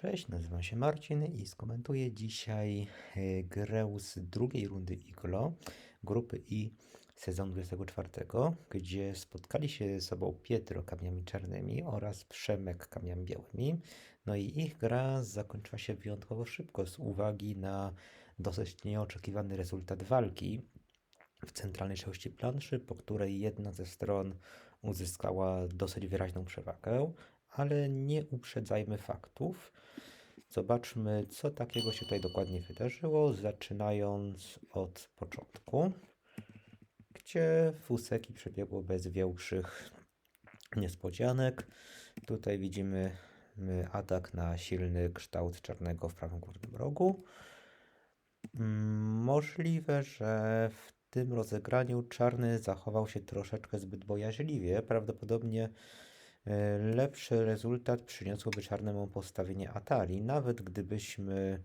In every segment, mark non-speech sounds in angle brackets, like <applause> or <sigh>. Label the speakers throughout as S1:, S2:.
S1: Cześć, nazywam się Marcin i skomentuję dzisiaj e, grę z drugiej rundy IGLO, grupy I sezonu 24, gdzie spotkali się ze sobą Pietro kamieniami czarnymi oraz Przemek kamieniami białymi. No i ich gra zakończyła się wyjątkowo szybko z uwagi na dosyć nieoczekiwany rezultat walki w centralnej części planszy, po której jedna ze stron uzyskała dosyć wyraźną przewagę, ale nie uprzedzajmy faktów. Zobaczmy, co takiego się tutaj dokładnie wydarzyło, zaczynając od początku, gdzie fuseki przebiegło bez większych niespodzianek. Tutaj widzimy atak na silny kształt czarnego w prawym górnym rogu. Mm, Możliwe, że w tym rozegraniu czarny zachował się troszeczkę zbyt bojaźliwie. Prawdopodobnie lepszy rezultat przyniosłoby czarnemu postawienie Atari, nawet gdybyśmy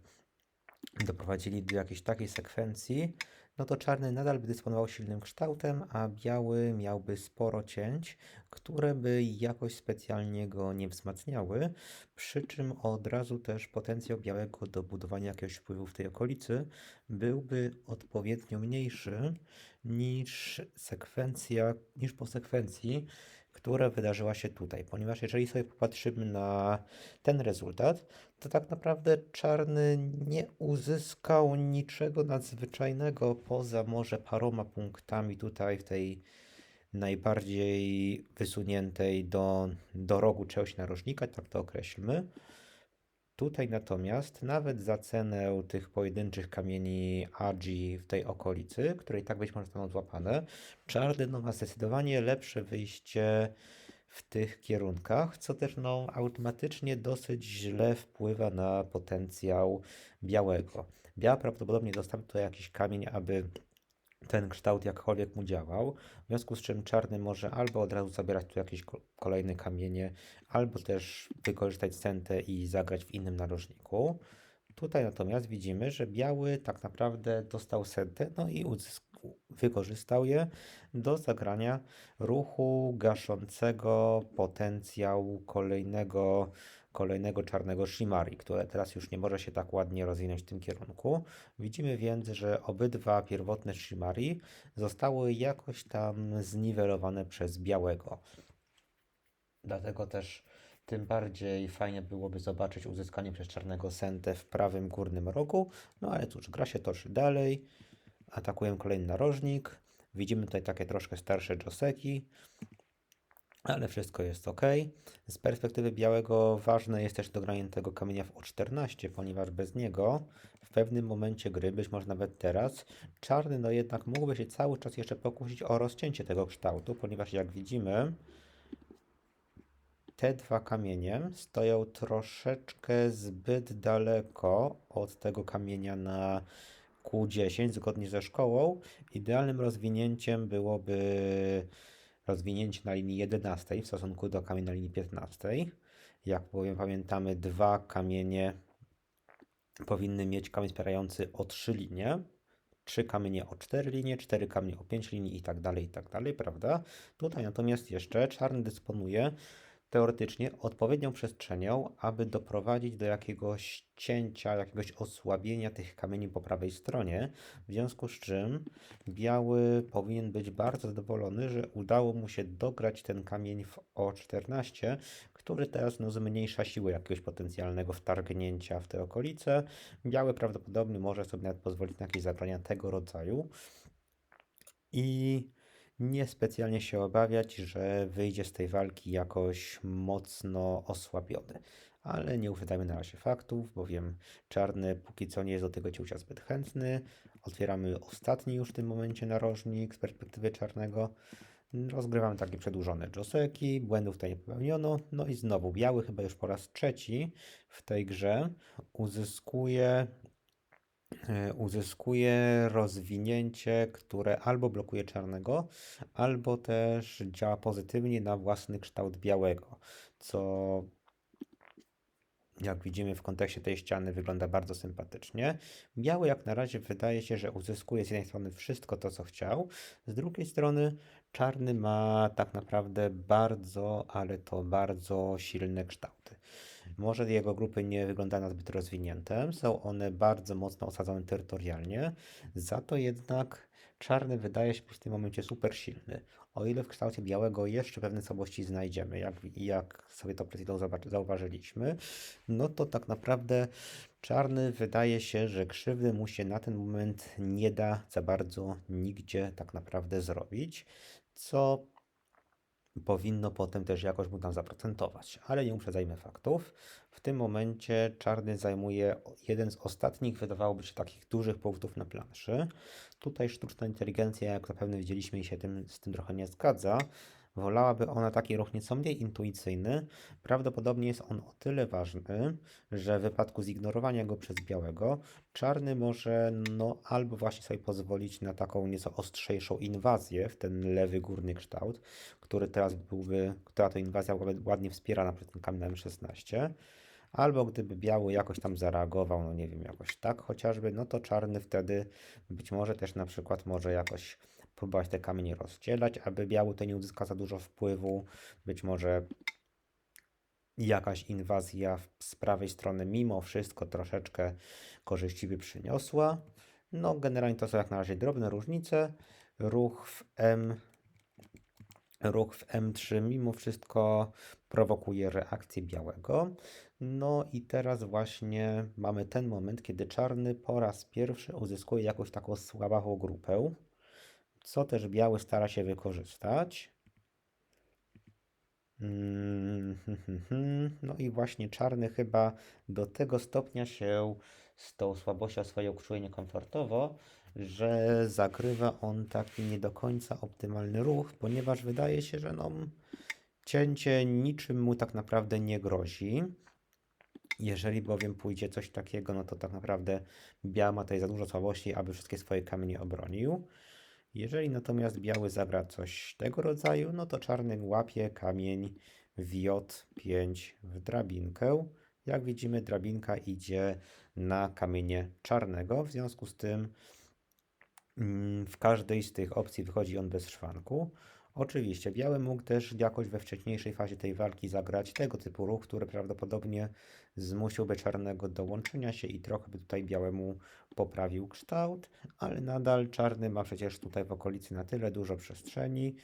S1: doprowadzili do jakiejś takiej sekwencji, no to czarny nadal by dysponował silnym kształtem, a biały miałby sporo cięć, które by jakoś specjalnie go nie wzmacniały, przy czym od razu też potencjał białego do budowania jakiegoś wpływu w tej okolicy byłby odpowiednio mniejszy niż sekwencja, niż po sekwencji, która wydarzyła się tutaj, ponieważ jeżeli sobie popatrzymy na ten rezultat, to tak naprawdę czarny nie uzyskał niczego nadzwyczajnego poza może paroma punktami tutaj w tej najbardziej wysuniętej do, do rogu czegoś narożnika, tak to określmy. Tutaj natomiast nawet za cenę tych pojedynczych kamieni Agi w tej okolicy, które i tak być może zostaną złapane, czarny no, ma zdecydowanie lepsze wyjście w tych kierunkach, co też no, automatycznie dosyć źle wpływa na potencjał białego. Biała prawdopodobnie dostawi tutaj jakiś kamień, aby ten kształt jakkolwiek mu działał, w związku z czym czarny może albo od razu zabierać tu jakieś kolejne kamienie, albo też wykorzystać centę i zagrać w innym narożniku. Tutaj natomiast widzimy, że biały tak naprawdę dostał sentę, no i wykorzystał je do zagrania ruchu gaszącego potencjał kolejnego kolejnego czarnego Shimari, które teraz już nie może się tak ładnie rozwinąć w tym kierunku. Widzimy więc, że obydwa pierwotne Shimari zostały jakoś tam zniwelowane przez białego. Dlatego też tym bardziej fajnie byłoby zobaczyć uzyskanie przez czarnego Sentę w prawym górnym rogu. No ale cóż, gra się toczy dalej. Atakujemy kolejny narożnik. Widzimy tutaj takie troszkę starsze Joseki ale wszystko jest ok. Z perspektywy białego ważne jest też dogranie tego kamienia w O14, ponieważ bez niego w pewnym momencie gry, być może nawet teraz, czarny no jednak mógłby się cały czas jeszcze pokusić o rozcięcie tego kształtu, ponieważ jak widzimy, te dwa kamienie stoją troszeczkę zbyt daleko od tego kamienia na Q10, zgodnie ze szkołą. Idealnym rozwinięciem byłoby rozwinięcie na linii 11 w stosunku do kamienia na linii 15. Jak bowiem pamiętamy, dwa kamienie powinny mieć kamień wspierający o 3 linie, trzy kamienie o 4 linie, cztery kamienie o 5 linii i tak dalej, i tak dalej, prawda? Tutaj natomiast jeszcze czarny dysponuje teoretycznie odpowiednią przestrzenią, aby doprowadzić do jakiegoś cięcia, jakiegoś osłabienia tych kamieni po prawej stronie, w związku z czym biały powinien być bardzo zadowolony, że udało mu się dograć ten kamień w O14, który teraz no, zmniejsza siłę jakiegoś potencjalnego wtargnięcia w te okolice. Biały prawdopodobnie może sobie nawet pozwolić na jakieś zagrania tego rodzaju. I nie specjalnie się obawiać, że wyjdzie z tej walki jakoś mocno osłabiony. Ale nie uprzedzajmy na razie faktów, bowiem czarny póki co nie jest do tego ciucia zbyt chętny. Otwieramy ostatni już w tym momencie narożnik z perspektywy czarnego. Rozgrywamy takie przedłużone joseki, błędów tutaj nie popełniono. No i znowu biały chyba już po raz trzeci w tej grze uzyskuje uzyskuje rozwinięcie, które albo blokuje czarnego, albo też działa pozytywnie na własny kształt białego, co jak widzimy w kontekście tej ściany wygląda bardzo sympatycznie. Biały jak na razie wydaje się, że uzyskuje z jednej strony wszystko to, co chciał, z drugiej strony czarny ma tak naprawdę bardzo, ale to bardzo silne kształty. Może jego grupy nie wyglądają na zbyt rozwinięte, są one bardzo mocno osadzone terytorialnie, za to jednak czarny wydaje się w tym momencie super silny. O ile w kształcie białego jeszcze pewne słabości znajdziemy, jak, jak sobie to przed chwilą zauwa- zauważyliśmy, no to tak naprawdę czarny wydaje się, że krzywdy mu się na ten moment nie da za bardzo nigdzie tak naprawdę zrobić, co powinno potem też jakoś mu tam zaprocentować, ale nie uprzedzajmy faktów. W tym momencie czarny zajmuje jeden z ostatnich, wydawałoby się, takich dużych punktów na planszy. Tutaj sztuczna inteligencja, jak zapewne widzieliśmy, się tym, z tym trochę nie zgadza. Wolałaby ona taki ruch nieco mniej intuicyjny. Prawdopodobnie jest on o tyle ważny, że w wypadku zignorowania go przez białego, czarny może no albo właśnie sobie pozwolić na taką nieco ostrzejszą inwazję w ten lewy górny kształt, który teraz byłby, która to inwazja ładnie wspierana przez ten kamień 16 albo gdyby biały jakoś tam zareagował, no nie wiem, jakoś tak chociażby, no to czarny wtedy być może też na przykład może jakoś próbować te kamienie rozdzielać, aby biały to nie uzyskał za dużo wpływu, być może jakaś inwazja z prawej strony mimo wszystko troszeczkę korzyści by przyniosła. No generalnie to są jak na razie drobne różnice. Ruch w M ruch w M3 mimo wszystko prowokuje reakcję białego. No i teraz właśnie mamy ten moment, kiedy czarny po raz pierwszy uzyskuje jakąś taką słabawą grupę, co też biały stara się wykorzystać. Mm, <laughs> no i właśnie czarny chyba do tego stopnia się z tą słabością swoją czuje niekomfortowo, że zagrywa on taki nie do końca optymalny ruch, ponieważ wydaje się, że no, cięcie niczym mu tak naprawdę nie grozi. Jeżeli bowiem pójdzie coś takiego, no to tak naprawdę biały ma tutaj za dużo słabości, aby wszystkie swoje kamienie obronił. Jeżeli natomiast biały zagra coś tego rodzaju, no to czarny łapie kamień w J5 w drabinkę. Jak widzimy, drabinka idzie na kamienie czarnego, w związku z tym mm, w każdej z tych opcji wychodzi on bez szwanku. Oczywiście, biały mógł też jakoś we wcześniejszej fazie tej walki zagrać tego typu ruch, który prawdopodobnie zmusiłby czarnego do łączenia się i trochę by tutaj białemu poprawił kształt, ale nadal czarny ma przecież tutaj w okolicy na tyle dużo przestrzeni,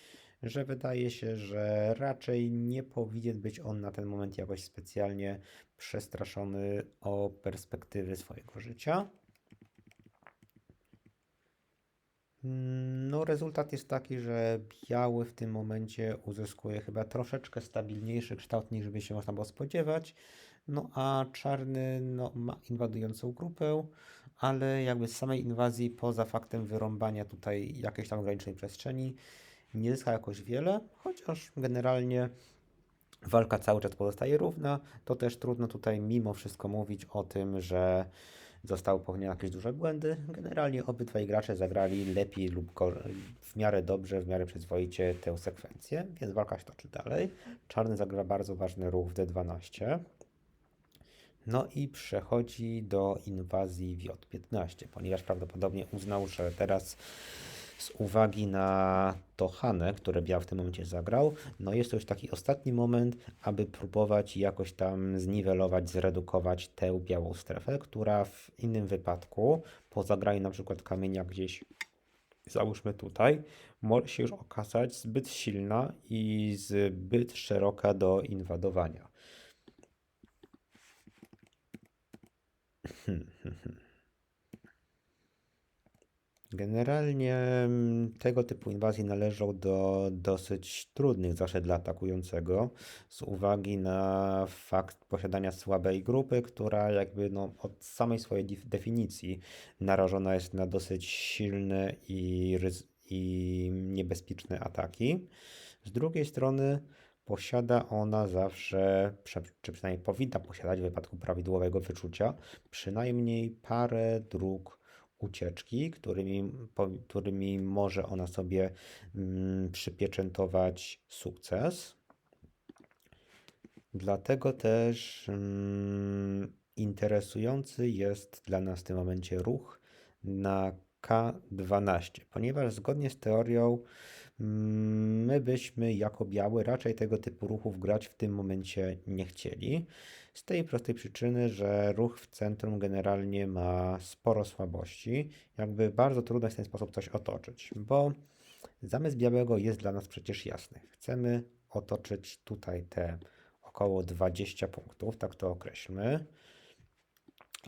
S1: że wydaje się, że raczej nie powinien być on na ten moment jakoś specjalnie przestraszony o perspektywy swojego życia. No, rezultat jest taki, że biały w tym momencie uzyskuje chyba troszeczkę stabilniejszy kształt niż by się można było spodziewać. No a czarny no, ma inwadującą grupę, ale jakby z samej inwazji, poza faktem wyrąbania tutaj jakiejś tam ograniczonej przestrzeni, nie zyska jakoś wiele, chociaż generalnie walka cały czas pozostaje równa, to też trudno tutaj mimo wszystko mówić o tym, że zostały popełnione jakieś duże błędy. Generalnie obydwaj gracze zagrali lepiej lub w miarę dobrze, w miarę przyzwoicie tę sekwencję, więc walka się toczy dalej. Czarny zagra bardzo ważny ruch w D12. No i przechodzi do inwazji w J15, ponieważ prawdopodobnie uznał, że teraz z uwagi na to Hanę, które Biał w tym momencie zagrał, no jest to już taki ostatni moment, aby próbować jakoś tam zniwelować, zredukować tę białą strefę, która w innym wypadku, po zagraniu na przykład kamienia gdzieś, załóżmy tutaj, może się już okazać zbyt silna i zbyt szeroka do inwadowania. Hmm, hmm, hmm. Generalnie mm, tego typu inwazje należą do dosyć trudnych zawsze dla atakującego, z uwagi na fakt posiadania słabej grupy, która jakby no, od samej swojej definicji narażona jest na dosyć silne i, i niebezpieczne ataki. Z drugiej strony posiada ona zawsze, czy przynajmniej powinna posiadać w wypadku prawidłowego wyczucia, przynajmniej parę dróg ucieczki, którymi, którymi może ona sobie mm, przypieczętować sukces. Dlatego też mm, interesujący jest dla nas w tym momencie ruch na K12, ponieważ zgodnie z teorią my byśmy jako biały raczej tego typu ruchów grać w tym momencie nie chcieli. Z tej prostej przyczyny, że ruch w centrum generalnie ma sporo słabości. Jakby bardzo trudno jest w ten sposób coś otoczyć, bo zamysł białego jest dla nas przecież jasny. Chcemy otoczyć tutaj te około 20 punktów, tak to określmy.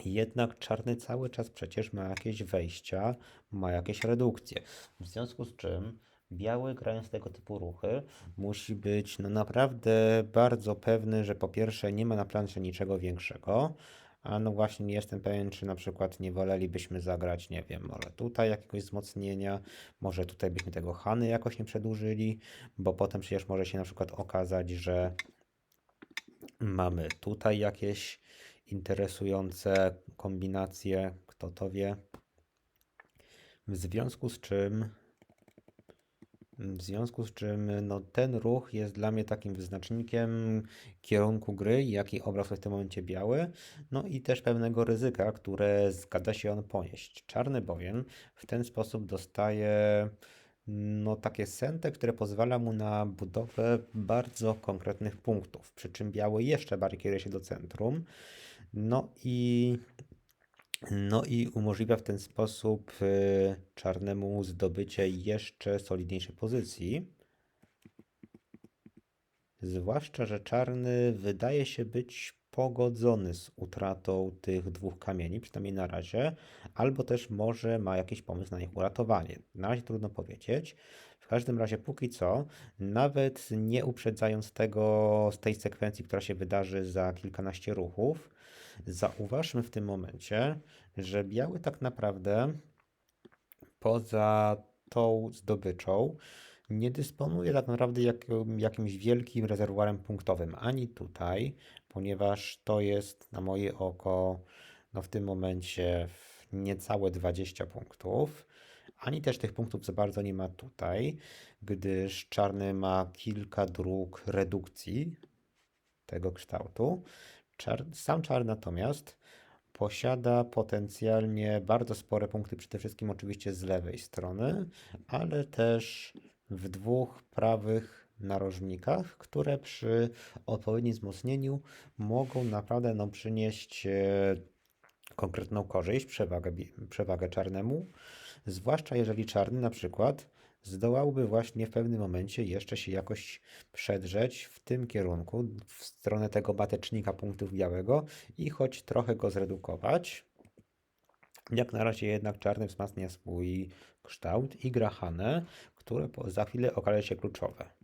S1: Jednak czarny cały czas przecież ma jakieś wejścia, ma jakieś redukcje. W związku z czym biały grając tego typu ruchy musi być no naprawdę bardzo pewny, że po pierwsze nie ma na planszy niczego większego, a no właśnie nie jestem pewien, czy na przykład nie wolelibyśmy zagrać, nie wiem, może tutaj jakiegoś wzmocnienia, może tutaj byśmy tego Hany jakoś nie przedłużyli, bo potem przecież może się na przykład okazać, że mamy tutaj jakieś interesujące kombinacje, kto to wie. W związku z czym w związku z czym no, ten ruch jest dla mnie takim wyznacznikiem kierunku gry, jaki obraz jest w tym momencie biały, no i też pewnego ryzyka, które zgadza się on ponieść. Czarny bowiem w ten sposób dostaje no, takie sente, które pozwala mu na budowę bardzo konkretnych punktów, przy czym biały jeszcze bardziej kieruje się do centrum. No i no i umożliwia w ten sposób y, czarnemu zdobycie jeszcze solidniejszej pozycji. Zwłaszcza, że czarny wydaje się być pogodzony z utratą tych dwóch kamieni, przynajmniej na razie, albo też może ma jakiś pomysł na ich uratowanie. Na razie trudno powiedzieć. W każdym razie, póki co, nawet nie uprzedzając tego z tej sekwencji, która się wydarzy za kilkanaście ruchów, Zauważmy w tym momencie, że biały tak naprawdę poza tą zdobyczą nie dysponuje tak naprawdę jak, jakimś wielkim rezerwuarem punktowym ani tutaj, ponieważ to jest na moje oko no w tym momencie niecałe 20 punktów, ani też tych punktów za bardzo nie ma tutaj, gdyż czarny ma kilka dróg redukcji tego kształtu, Czar, sam czar natomiast posiada potencjalnie bardzo spore punkty, przede wszystkim oczywiście z lewej strony, ale też w dwóch prawych narożnikach, które przy odpowiednim wzmocnieniu mogą naprawdę no, przynieść e, konkretną korzyść, przewagę, przewagę czarnemu, zwłaszcza jeżeli czarny na przykład zdołałby właśnie w pewnym momencie jeszcze się jakoś przedrzeć w tym kierunku, w stronę tego batecznika punktów białego i choć trochę go zredukować. Jak na razie jednak czarny wzmacnia swój kształt i gra Hanę, które za chwilę okaże się kluczowe.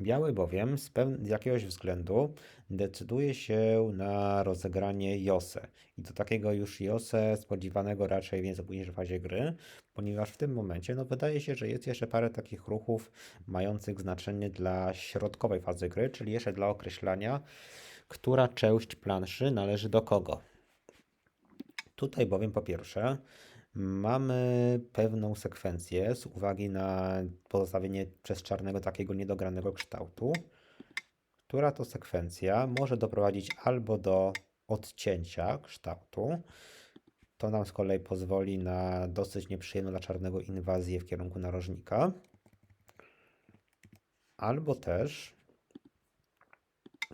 S1: Biały bowiem z, z jakiegoś względu decyduje się na rozegranie Jose. I to takiego już Jose spodziewanego raczej w nieco późniejszej fazie gry, ponieważ w tym momencie no, wydaje się, że jest jeszcze parę takich ruchów mających znaczenie dla środkowej fazy gry, czyli jeszcze dla określania, która część planszy należy do kogo. Tutaj bowiem po pierwsze Mamy pewną sekwencję z uwagi na pozostawienie przez czarnego takiego niedogranego kształtu, która to sekwencja może doprowadzić albo do odcięcia kształtu. To nam z kolei pozwoli na dosyć nieprzyjemną dla czarnego inwazję w kierunku narożnika. Albo też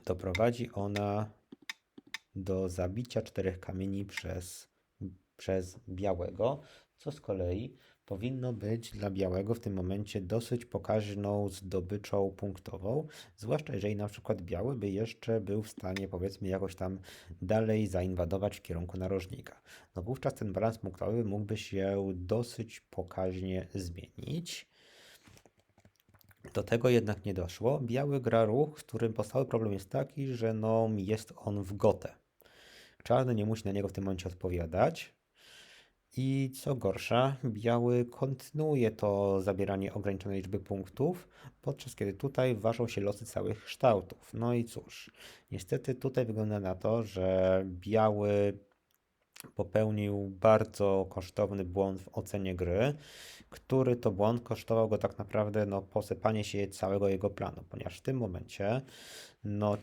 S1: doprowadzi ona do zabicia czterech kamieni przez przez białego, co z kolei powinno być dla białego w tym momencie dosyć pokaźną zdobyczą punktową, zwłaszcza jeżeli na przykład biały by jeszcze był w stanie powiedzmy jakoś tam dalej zainwadować w kierunku narożnika. No wówczas ten balans punktowy mógłby się dosyć pokaźnie zmienić. Do tego jednak nie doszło. Biały gra ruch, w którym podstawowy problem jest taki, że no jest on w gotę. Czarny nie musi na niego w tym momencie odpowiadać, i co gorsza, biały kontynuuje to zabieranie ograniczonej liczby punktów, podczas kiedy tutaj ważą się losy całych kształtów. No i cóż, niestety tutaj wygląda na to, że biały popełnił bardzo kosztowny błąd w ocenie gry, który to błąd kosztował go tak naprawdę no, posypanie się całego jego planu, ponieważ w tym momencie no,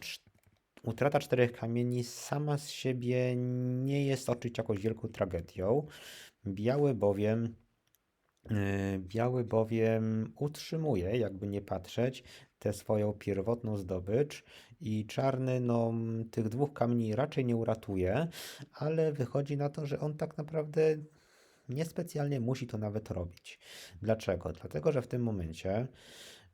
S1: utrata czterech kamieni sama z siebie nie jest oczywiście jakąś wielką tragedią. Biały bowiem Yy, Biały bowiem utrzymuje, jakby nie patrzeć, tę swoją pierwotną zdobycz i czarny no, tych dwóch kamieni raczej nie uratuje, ale wychodzi na to, że on tak naprawdę niespecjalnie musi to nawet robić. Dlaczego? Dlatego, że w tym momencie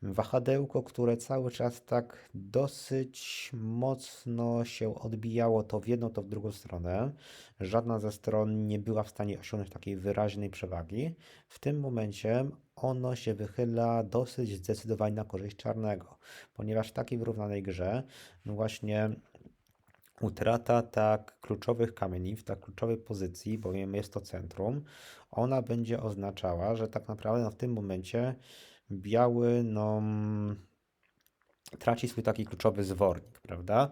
S1: wahadełko, które cały czas tak dosyć mocno się odbijało to w jedną, to w drugą stronę, żadna ze stron nie była w stanie osiągnąć takiej wyraźnej przewagi. W tym momencie ono się wychyla dosyć zdecydowanie na korzyść czarnego, ponieważ w takiej wyrównanej grze, właśnie utrata tak kluczowych kamieni w tak kluczowej pozycji, bowiem jest to centrum, ona będzie oznaczała, że tak naprawdę no, w tym momencie biały no, traci swój taki kluczowy zwornik, prawda?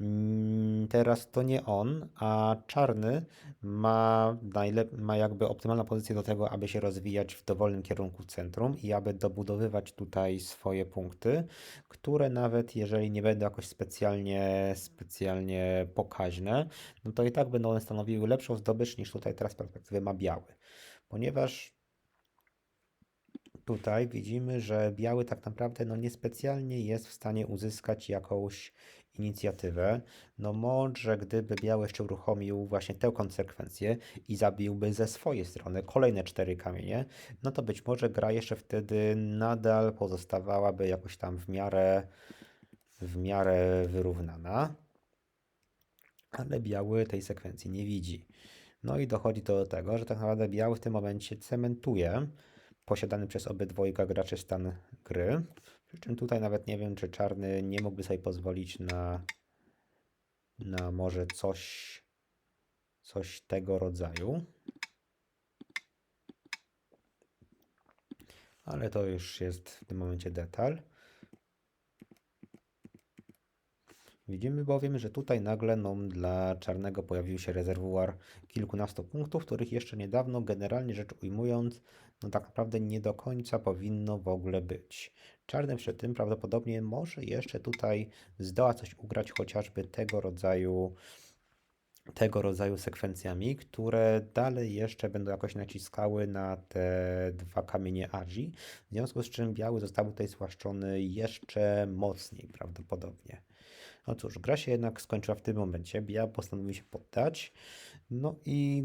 S1: Mm, Teraz to nie on, a czarny ma, najlep- ma jakby optymalną pozycję do tego, aby się rozwijać w dowolnym kierunku centrum i aby dobudowywać tutaj swoje punkty, które nawet jeżeli nie będą jakoś specjalnie, specjalnie pokaźne, no to i tak będą one stanowiły lepszą zdobycz niż tutaj teraz z perspektywy ma biały. Ponieważ tutaj widzimy, że biały tak naprawdę no niespecjalnie jest w stanie uzyskać jakąś inicjatywę. No może gdyby biały jeszcze uruchomił właśnie tę konsekwencję i zabiłby ze swojej strony kolejne cztery kamienie, no to być może gra jeszcze wtedy nadal pozostawałaby jakoś tam w miarę, w miarę wyrównana, ale biały tej sekwencji nie widzi. No i dochodzi to do tego, że tak naprawdę biały w tym momencie cementuje posiadany przez obydwojga graczy stan gry. Przy czym tutaj nawet nie wiem, czy czarny nie mógłby sobie pozwolić na, na może coś, coś tego rodzaju. Ale to już jest w tym momencie detal. Widzimy bowiem, że tutaj nagle no, dla czarnego pojawił się rezerwuar kilkunastu punktów, których jeszcze niedawno, generalnie rzecz ujmując, no tak naprawdę nie do końca powinno w ogóle być. Czarny przy tym prawdopodobnie może jeszcze tutaj zdoła coś ugrać chociażby tego rodzaju tego rodzaju sekwencjami, które dalej jeszcze będą jakoś naciskały na te dwa kamienie Agi, w związku z czym biały został tutaj zwłaszczony jeszcze mocniej prawdopodobnie. No cóż, gra się jednak skończyła w tym momencie. Biały postanowił się poddać. No i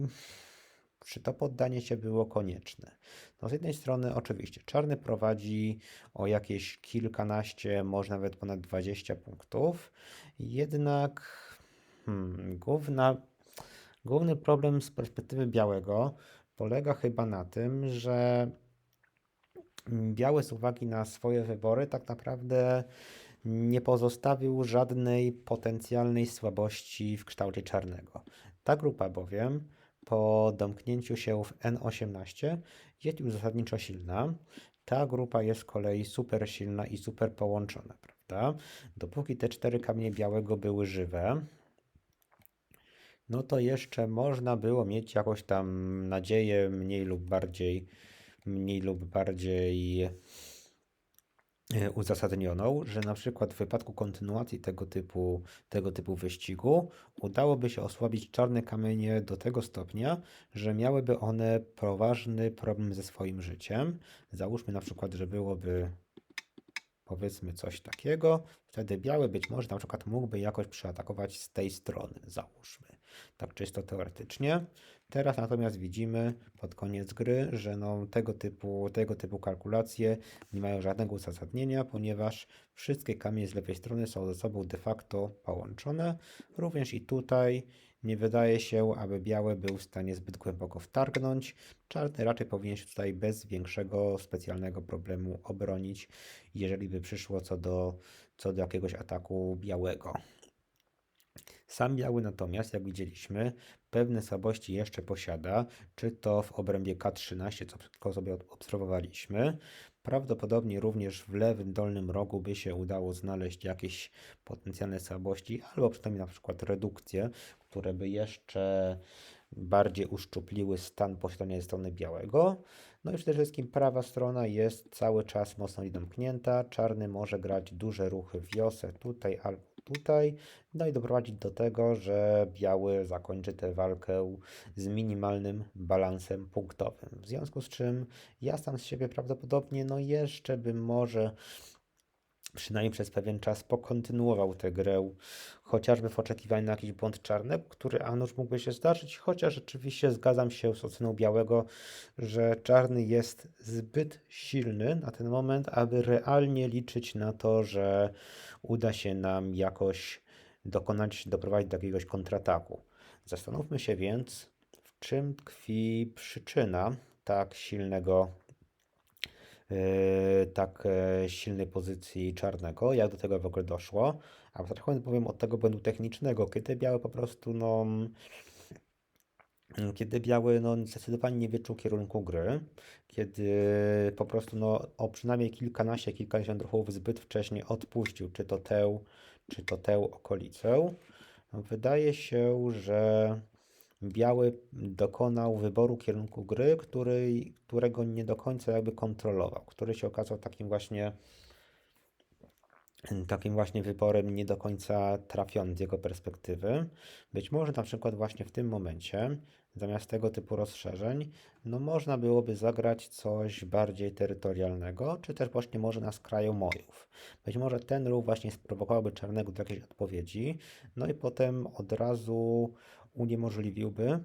S1: czy to poddanie się było konieczne? No z jednej strony oczywiście czarny prowadzi o jakieś kilkanaście, może nawet ponad 20 punktów. Jednak hmm, główna, główny problem z perspektywy białego polega chyba na tym, że biały z uwagi na swoje wybory tak naprawdę nie pozostawił żadnej potencjalnej słabości w kształcie czarnego. Ta grupa bowiem po domknięciu się w N18 jest już zasadniczo silna. Ta grupa jest z kolei super silna i super połączona, prawda? Dopóki te cztery kamienie białego były żywe, no to jeszcze można było mieć jakąś tam nadzieję mniej lub bardziej, mniej lub bardziej uzasadnioną, że na przykład w wypadku kontynuacji tego typu, tego typu wyścigu udałoby się osłabić czarne kamienie do tego stopnia, że miałyby one poważny problem ze swoim życiem. Załóżmy na przykład, że byłoby powiedzmy coś takiego, wtedy biały być może na przykład mógłby jakoś przeatakować z tej strony, załóżmy, tak czysto teoretycznie. Teraz natomiast widzimy pod koniec gry, że no, tego, typu, tego typu kalkulacje nie mają żadnego uzasadnienia, ponieważ wszystkie kamienie z lewej strony są ze sobą de facto połączone. Również i tutaj nie wydaje się, aby biały był w stanie zbyt głęboko wtargnąć. Czarny raczej powinien się tutaj bez większego specjalnego problemu obronić, jeżeli by przyszło co do, co do jakiegoś ataku białego. Sam biały natomiast, jak widzieliśmy, pewne słabości jeszcze posiada, czy to w obrębie K13, co sobie ob- obserwowaliśmy. Prawdopodobnie również w lewym dolnym rogu by się udało znaleźć jakieś potencjalne słabości, albo przynajmniej na przykład redukcje, które by jeszcze bardziej uszczupliły stan posiadania strony białego. No i przede wszystkim prawa strona jest cały czas mocno domknięta. Czarny może grać duże ruchy wiosę tutaj albo tutaj, no i doprowadzić do tego, że biały zakończy tę walkę z minimalnym balansem punktowym. W związku z czym ja sam z siebie prawdopodobnie no jeszcze bym może przynajmniej przez pewien czas pokontynuował tę grę, chociażby w oczekiwaniu na jakiś błąd czarny, który Anusz mógłby się zdarzyć, chociaż rzeczywiście zgadzam się z oceną białego, że czarny jest zbyt silny na ten moment, aby realnie liczyć na to, że uda się nam jakoś dokonać, doprowadzić do jakiegoś kontrataku. Zastanówmy się więc, w czym tkwi przyczyna tak silnego tak e, silnej pozycji czarnego, jak do tego w ogóle doszło. A trochę powiem od tego błędu technicznego, kiedy biały po prostu, no, mm, kiedy biały no, zdecydowanie nie wyczuł kierunku gry, kiedy po prostu no, o przynajmniej kilkanaście, kilkadziesiąt ruchów zbyt wcześnie odpuścił, czy to tę, czy to tę okolicę. Wydaje się, że Biały dokonał wyboru kierunku gry, który, którego nie do końca jakby kontrolował, który się okazał takim właśnie takim właśnie wyborem nie do końca trafionym z jego perspektywy. Być może na przykład właśnie w tym momencie, zamiast tego typu rozszerzeń, no można byłoby zagrać coś bardziej terytorialnego, czy też właśnie może na skraju mojów. Być może ten ruch właśnie sprowokowałby czarnego do jakiejś odpowiedzi, no i potem od razu uniemożliwiłby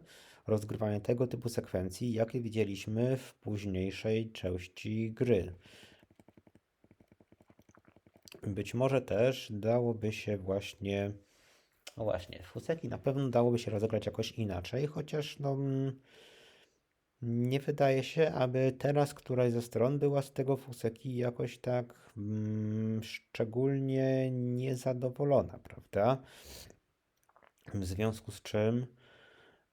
S1: rozgrywanie tego typu sekwencji, jakie widzieliśmy w późniejszej części gry. Być może też dałoby się właśnie. No właśnie, fuseki na pewno dałoby się rozegrać jakoś inaczej, chociaż no. Nie wydaje się, aby teraz któraś ze stron była z tego fuseki jakoś tak mm, szczególnie niezadowolona, prawda? W związku z czym,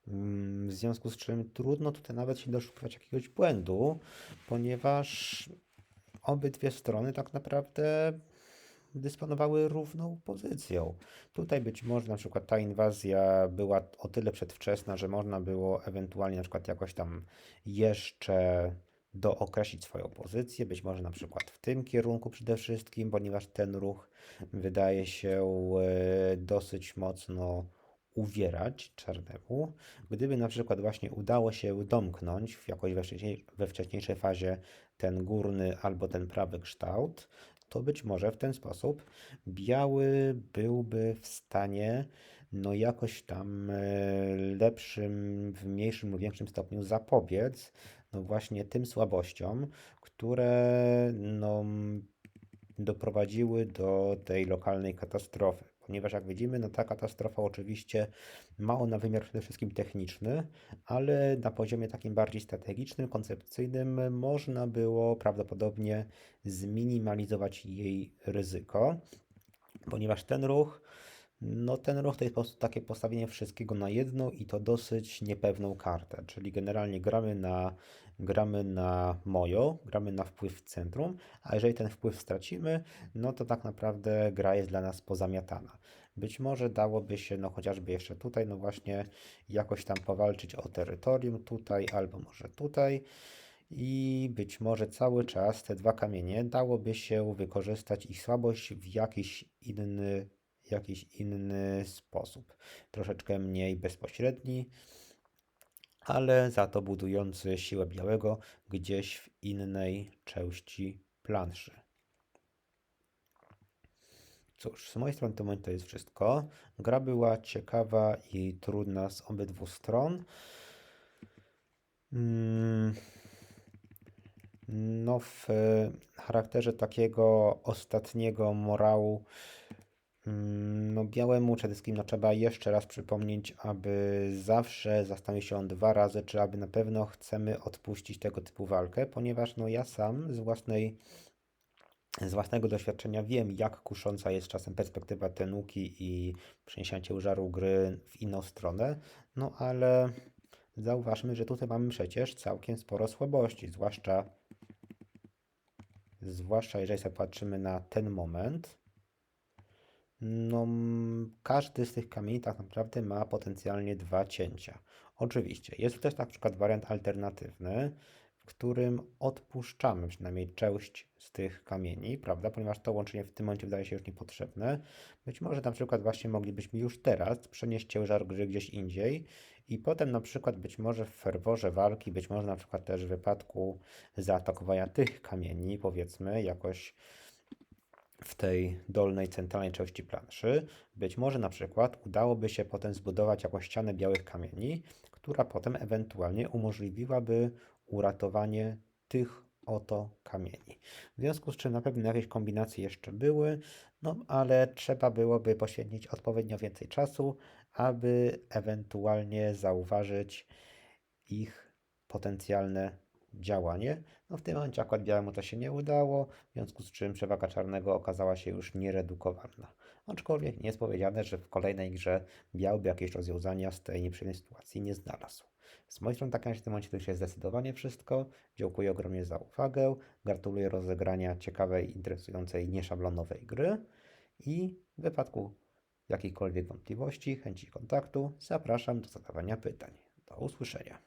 S1: mm, w związku z czym trudno tutaj nawet się doszukiwać jakiegoś błędu, ponieważ obydwie strony tak naprawdę dysponowały równą pozycją. Tutaj być może na przykład ta inwazja była o tyle przedwczesna, że można było ewentualnie na przykład jakoś tam jeszcze dookreślić swoją pozycję, być może na przykład w tym kierunku przede wszystkim, ponieważ ten ruch wydaje się e, dosyć mocno uwierać czarnemu. Gdyby na przykład właśnie udało się domknąć jakoś we, wcześniej, we wcześniejszej fazie ten górny albo ten prawy kształt, to być może w ten sposób biały byłby w stanie no jakoś tam e, lepszym, w mniejszym lub większym stopniu zapobiec no właśnie tym słabościom, które no doprowadziły do tej lokalnej katastrofy ponieważ jak widzimy, no ta katastrofa oczywiście ma ona wymiar przede wszystkim techniczny, ale na poziomie takim bardziej strategicznym, koncepcyjnym można było prawdopodobnie zminimalizować jej ryzyko, ponieważ ten ruch no ten ruch to jest takie postawienie wszystkiego na jedną i to dosyć niepewną kartę, czyli generalnie gramy na, gramy na mojo, gramy na wpływ w centrum, a jeżeli ten wpływ stracimy, no to tak naprawdę gra jest dla nas pozamiatana. Być może dałoby się, no chociażby jeszcze tutaj, no właśnie jakoś tam powalczyć o terytorium tutaj albo może tutaj i być może cały czas te dwa kamienie dałoby się wykorzystać ich słabość w jakiś inny jakiś inny sposób. Troszeczkę mniej bezpośredni, ale za to budujący siłę białego gdzieś w innej części planszy. Cóż, z mojej strony to moment to jest wszystko. Gra była ciekawa i trudna z obydwu stron. Mm. No, w charakterze takiego ostatniego morału no, białemu przede wszystkim no, trzeba jeszcze raz przypomnieć, aby zawsze zastanowić się on dwa razy, czy aby na pewno chcemy odpuścić tego typu walkę, ponieważ no, ja sam z własnej z własnego doświadczenia wiem, jak kusząca jest czasem perspektywa tenuki i przeniesienia ciężaru gry w inną stronę, no ale zauważmy, że tutaj mamy przecież całkiem sporo słabości, zwłaszcza zwłaszcza jeżeli sobie na ten moment, No, każdy z tych kamieni tak naprawdę ma potencjalnie dwa cięcia. Oczywiście, jest też na przykład wariant alternatywny, w którym odpuszczamy przynajmniej część z tych kamieni, prawda? Ponieważ to łączenie w tym momencie wydaje się już niepotrzebne. Być może na przykład właśnie moglibyśmy już teraz przenieść ciężar gry gdzieś indziej i potem na przykład być może w ferworze walki, być może na przykład też w wypadku zaatakowania tych kamieni, powiedzmy, jakoś w tej dolnej, centralnej części planszy. Być może na przykład udałoby się potem zbudować jakąś ścianę białych kamieni, która potem ewentualnie umożliwiłaby uratowanie tych oto kamieni. W związku z czym na pewno jakieś kombinacje jeszcze były, no ale trzeba byłoby poświęcić odpowiednio więcej czasu, aby ewentualnie zauważyć ich potencjalne działanie. No w tym momencie akurat białemu to się nie udało, w związku z czym przewaga czarnego okazała się już nieredukowana. Aczkolwiek nie jest powiedziane, że w kolejnej grze biały by jakieś rozwiązania z tej nieprzyjemnej sytuacji nie znalazł. Z mojej strony tak na w tym momencie to już jest zdecydowanie wszystko. Dziękuję ogromnie za uwagę. Gratuluję rozegrania ciekawej, interesującej, nieszablonowej gry i w wypadku jakichkolwiek wątpliwości, chęci kontaktu zapraszam do zadawania pytań. Do usłyszenia.